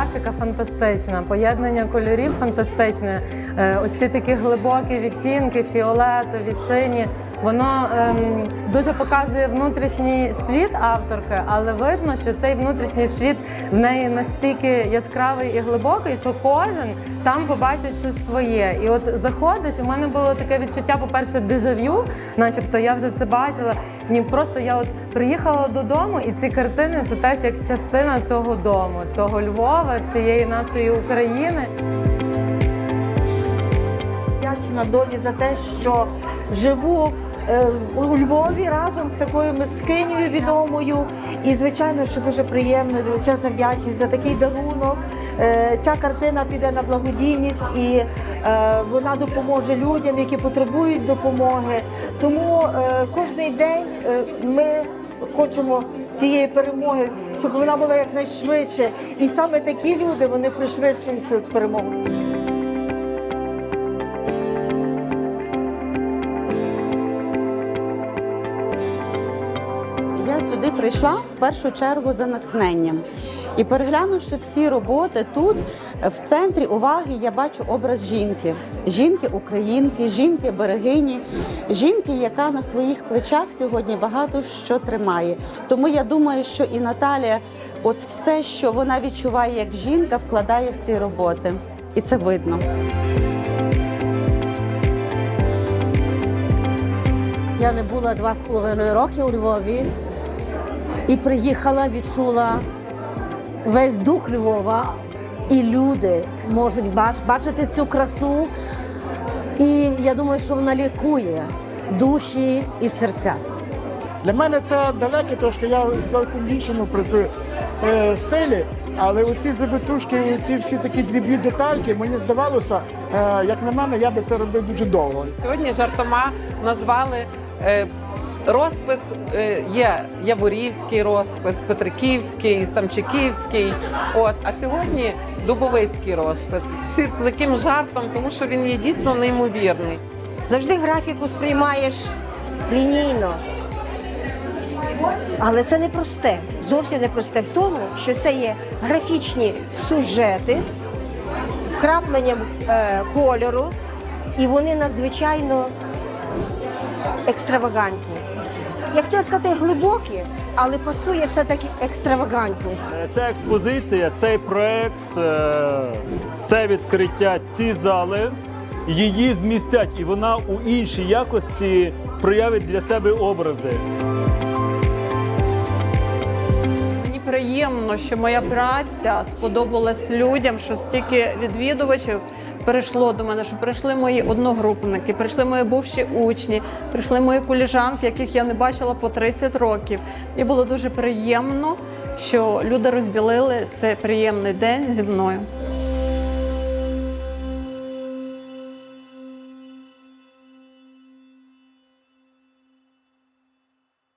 графіка фантастична, поєднання кольорів фантастичне. Е, Ось ці такі глибокі відтінки, фіолетові, сині. Воно ем, дуже показує внутрішній світ авторки, але видно, що цей внутрішній світ в неї настільки яскравий і глибокий, що кожен там побачить щось своє. І от заходиш, і в мене було таке відчуття, по-перше, дежав'ю, начебто я вже це бачила. Ні, просто я от приїхала додому, і ці картини це теж як частина цього дому, цього Львова, цієї нашої України. вдячна долі за те, що живу у Львові разом з такою мисткинею відомою. І звичайно, що дуже приємно, величезна вдячність за такий дарунок. Е, Ця картина піде на благодійність і е, вона допоможе людям, які потребують допомоги. Тому е, кожний день е, ми хочемо цієї перемоги, щоб вона була якнайшвидше. І саме такі люди вони пришвидшують цю перемогу. Прийшла в першу чергу за натхненням. І переглянувши всі роботи тут, в центрі уваги я бачу образ жінки, жінки українки, жінки берегині, жінки, яка на своїх плечах сьогодні багато що тримає. Тому я думаю, що і Наталія, от все, що вона відчуває як жінка, вкладає в ці роботи, і це видно. Я не була два з половиною роки у Львові і приїхала, відчула весь дух Львова, і люди можуть бач- бачити цю красу. І я думаю, що вона лікує душі і серця. Для мене це далеке, трошки я зовсім в іншому працюю е, стилі, але оці забитушки, ці всі такі дрібні детальки, мені здавалося, е, як на мене, я би це робив дуже довго. Сьогодні жартома назвали е, розпис е, є Яворівський розпис, Петриківський, Самчиківський. От а сьогодні Дубовицький розпис. Всі таким жартом, тому що він є дійсно неймовірний. Завжди графіку сприймаєш лінійно. Але це не просте, зовсім не просте в тому, що це є графічні сюжети вкрапленням е, кольору, і вони надзвичайно екстравагантні. Я хотіла сказати глибокі, але пасує все-таки екстравагантність. Ця експозиція, цей проект, е, це відкриття, ці зали її змістять, і вона у іншій якості проявить для себе образи. Мені приємно, що моя праця сподобалась людям, що стільки відвідувачів перейшло до мене, що прийшли мої одногрупники, прийшли мої бувші учні, прийшли мої коліжанки, яких я не бачила по 30 років. І було дуже приємно, що люди розділили цей приємний день зі мною.